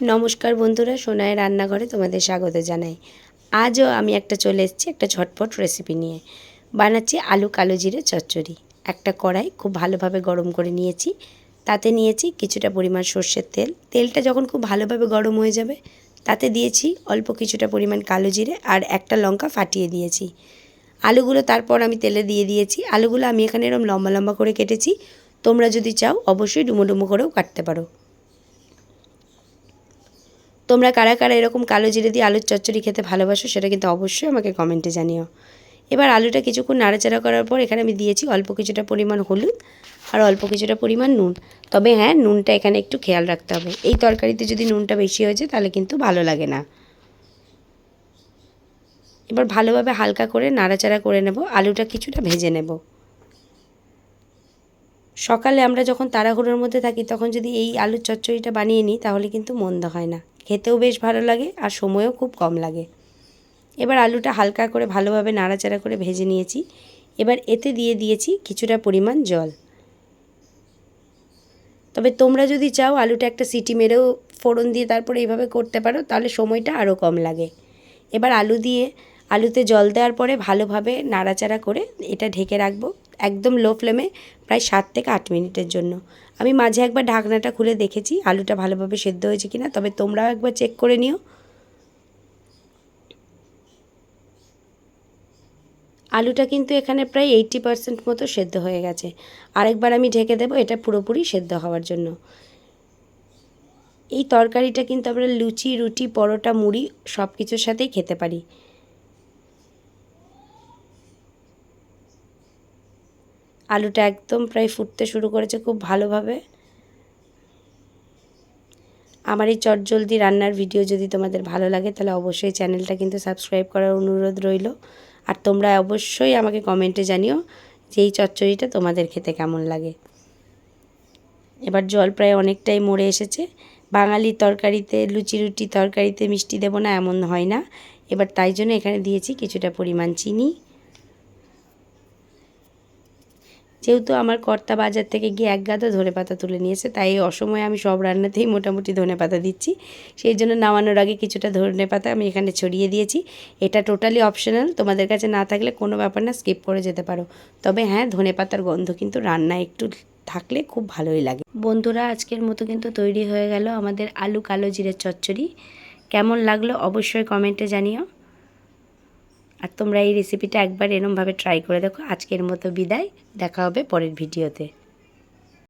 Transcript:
নমস্কার বন্ধুরা, সোনায় রান্নাঘরে তোমাদের স্বাগত জানাই। আজও আমি একটা চলে এসেছি একটা ঝটপট রেসিপি নিয়ে। বানাচ্ছি আলু কালো জিরে চচ্চড়ি। একটা কড়াই খুব ভালোভাবে গরম করে নিয়েছি। তাতে নিয়েছি কিছুটা পরিমাণ সর্ষের তেল। তেলটা যখন খুব ভালোভাবে গরম হয়ে যাবে, তাতে দিয়েছি অল্প কিছুটা পরিমাণ কালো জিরে আর একটা লঙ্কা ফাটিয়ে দিয়েছি। আলুগুলো তারপর আমি তেলে দিয়ে দিয়েছি। আলুগুলো আমি এখানে এরকম লম্বা লম্বা করে কেটেছি। তোমরা যদি চাও, অবশ্যই ডুমো ডুমো করেও কাটতে পারো। তোমরা কারা কারা এরকম কালো জিরে দিয়ে আলুর চচ্চড়ি খেতে ভালোবাসো সেটা কিন্তু অবশ্যই আমাকে কমেন্টে জানিও। এবার আলুটা কিছুক্ষণ নাড়াচাড়া করার পর এখানে আমি দিয়েছি অল্প কিছুটা পরিমাণ হলুদ আর অল্প কিছুটা পরিমাণ নুন। তবে হ্যাঁ নুনটা এখানে একটু খেয়াল রাখতে হবে। এই তরকারিতে যদি নুনটা বেশি হয়ে যায় তাহলে কিন্তু ভালো লাগে না। এবার ভালোভাবে হালকা করে নাড়াচাড়া করে নেব। আলুটা কিছুটা ভেজে নেব। সকালে আমরা যখন তাড়াহুড়োর মধ্যে থাকি, তখন যদি এই আলুর চচ্চড়িটা বানিয়ে নিই, তাহলে কিন্তু মন্দ হয় না। খেতেও বেশ ভালো লাগে আর সময়ও খুব কম লাগে। এবার আলুটা হালকা করে ভালোভাবে নাড়াচাড়া করে ভেজে নিয়েছি। এবার এতে দিয়ে দিয়েছি কিছুটা পরিমাণ জল। তবে তোমরা যদি চাও আলুটা একটা সিটি মেরেও ফোড়ন দিয়ে তারপরে এইভাবে করতে পারো, তাহলে সময়টা আরও কম লাগে। এবার আলু দিয়ে, আলুতে জল দেওয়ার পরে ভালোভাবে নাড়াচাড়া করে এটা ঢেকে রাখব। একদম লো ফ্লেমে প্রায় সাত থেকে আট মিনিটের জন্য। আমি মাঝে একবার ঢাকনাটা খুলে দেখেছি, আলুটা ভালোভাবে সেদ্ধ হয়েছে কিনা, তবে তোমরাও একবার চেক করে নিও। আলুটা কিন্তু এখানে প্রায় এইটটি পারসেন্ট মতো সেদ্ধ হয়ে গেছে। আরেকবার আমি ঢেকে দেবো, এটা পুরোপুরি সেদ্ধ হওয়ার জন্য। এই তরকারিটা কিন্তু আমরা লুচি, রুটি, পরোটা, মুড়ি সব কিছুর সাথেই খেতে পারি। আলুটা একদম প্রায় ফুটতে শুরু করেছে খুব ভালোভাবে। আমার এই চটজলদি রান্নার ভিডিও যদি তোমাদের ভালো লাগে, তাহলে অবশ্যই চ্যানেলটা কিন্তু সাবস্ক্রাইব করার অনুরোধ রইল। আর তোমরা অবশ্যই আমাকে কমেন্টে জানিও যে এই চচ্চড়িটা তোমাদের খেতে কেমন লাগে। এবার জল প্রায় অনেকটাই মরে এসেছে। বাঙালির তরকারিতে, লুচি রুটি তরকারিতে মিষ্টি দেবো না, এমন হয় না। এবার তাই জন্য এখানে দিয়েছি কিছুটা পরিমাণ চিনি। যেহেতু আমার কর্তা বাজার থেকে গিয়ে এক গাদা ধনে পাতা তুলে নিয়েছে, তাই এই অসময়ে আমি সব রান্নাতেই মোটামুটি ধনে পাতা দিচ্ছি। সেই জন্য নামানোর আগে কিছুটা ধনে পাতা আমি এখানে ছড়িয়ে দিয়েছি। এটা টোটালি অপশনাল, তোমাদের কাছে না থাকলে কোনো ব্যাপার না, স্কিপ করে যেতে পারো। তবে হ্যাঁ ধনে পাতার গন্ধ কিন্তু রান্না একটু থাকলে খুব ভালোই লাগে। বন্ধুরা, আজকের মতো কিন্তু তৈরি হয়ে গেল আমাদের আলু কালো জিরের চচ্চড়ি। কেমন লাগল অবশ্যই কমেন্টে জানিও। আর তোমরা এই রেসিপিটা একবার এরমভাবে ট্রাই করে দেখো। আজকের মতো বিদায়। দেখা হবে পরের ভিডিওতে